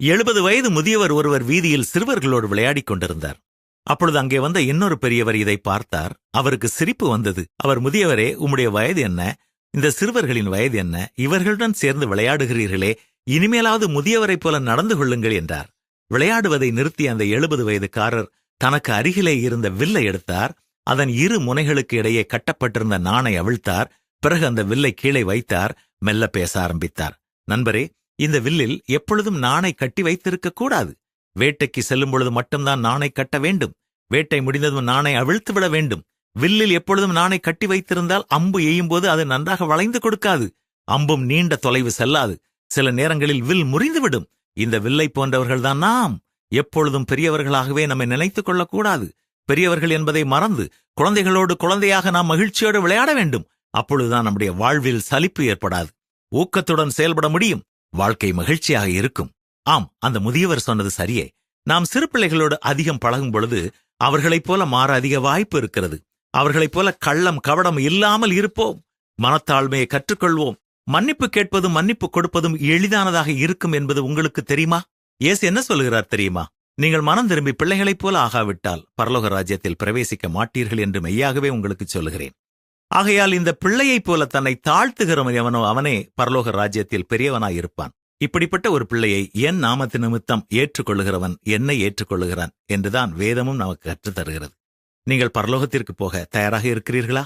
எழுபது வயது முதியவர் ஒருவர் வீதியில் சிறுவர்களோடு விளையாடிக் கொண்டிருந்தார். அப்பொழுது அங்கே வந்த இன்னொரு பெரியவர் இதை பார்த்தார். அவருக்கு சிரிப்பு வந்தது. அவர் முதியவரே உம்முடைய வயது என்ன? இந்த சிறுவர்களின் வயது என்ன? இவர்களுடன் சேர்ந்து விளையாடுகிறீர்களே இனிமேலாவது முதியவரைப் போல நடந்து கொள்ளுங்கள் என்றார். விளையாடுவதை நிறுத்திய அந்த எழுபது வயதுக்காரர் தனக்கு அருகிலே இருந்த வில்லை எடுத்தார். அதன் இரு முனைகளுக்கு இடையே கட்டப்பட்டிருந்த நாணை அவிழ்த்தார். பிறகு அந்த வில்லை கீழே வைத்தார். மெல்ல பேச ஆரம்பித்தார். நண்பரே இந்த வில்லில் எப்பொழுதும் நாணை கட்டி வைத்திருக்க கூடாது. வேட்டைக்கு செல்லும் பொழுது மட்டும்தான் நாணை கட்ட வேண்டும். வேட்டை முடிந்ததும் நாணை அவிழ்த்து விட வேண்டும். வில்லில் எப்பொழுதும் நாணை கட்டி வைத்திருந்தால் அம்பு எய்யும்போது அது நன்றாக வளைந்து கொடுக்காது. அம்பும் நீண்ட தொலைவு செல்லாது. சில நேரங்களில் வில் முறிந்துவிடும் இந்த வில்லை போன்றவர்கள்தான் நாம். எப்பொழுதும் பெரியவர்களாகவே நம்மை நினைத்துக் கொள்ளக்கூடாது பெரியவர்கள் என்பதை மறந்து குழந்தைகளோடு குழந்தையாக நாம் மகிழ்ச்சியோடு விளையாட வேண்டும். அப்பொழுதுதான் நம்முடைய வாழ்வில் சலிப்பு ஏற்படாது. ஊக்கத்துடன் செயல்பட முடியும். வாழ்க்கை மகிழ்ச்சியாக இருக்கும். ஆம் அந்த முதியவர் சொன்னது சரியே. நாம் சிறு பிள்ளைகளோடு அதிகம் பழகும் பொழுது அவர்களைப் போல மாற அதிக வாய்ப்பு இருக்கிறது. அவர்களைப் போல கள்ளம் கவடம் இல்லாமல் இருப்போம். மனத்தாழ்மையை கற்றுக்கொள்வோம். மன்னிப்பு கேட்பதும் மன்னிப்பு கொடுப்பதும் எளிதானதாக இருக்கும் என்பது உங்களுக்கு தெரியுமா? இயேசு என்ன சொல்கிறார் தெரியுமா? நீங்கள் மனம் திரும்பி பிள்ளைகளைப் போல ஆகாவிட்டால் பரலோக ராஜ்யத்தில் பிரவேசிக்க மாட்டீர்கள் என்று மெய்யாகவே உங்களுக்கு சொல்லுகிறேன். ஆகையால் இந்த பிள்ளையைப் போல தன்னை தாழ்த்துகிறவன் எவனோ அவனே பரலோக ராஜ்யத்தில் பெரியவனாயிருப்பான். இப்படிப்பட்ட ஒரு பிள்ளையை என் நாமத்து நிமித்தம் ஏற்றுக்கொள்ளுகிறவன் என்னை ஏற்றுக்கொள்ளுகிறான் என்றுதான் வேதமும் நமக்கு கற்றுத் தருகிறது நீங்கள் பரலோகத்திற்கு போக தயாராக இருக்கிறீர்களா?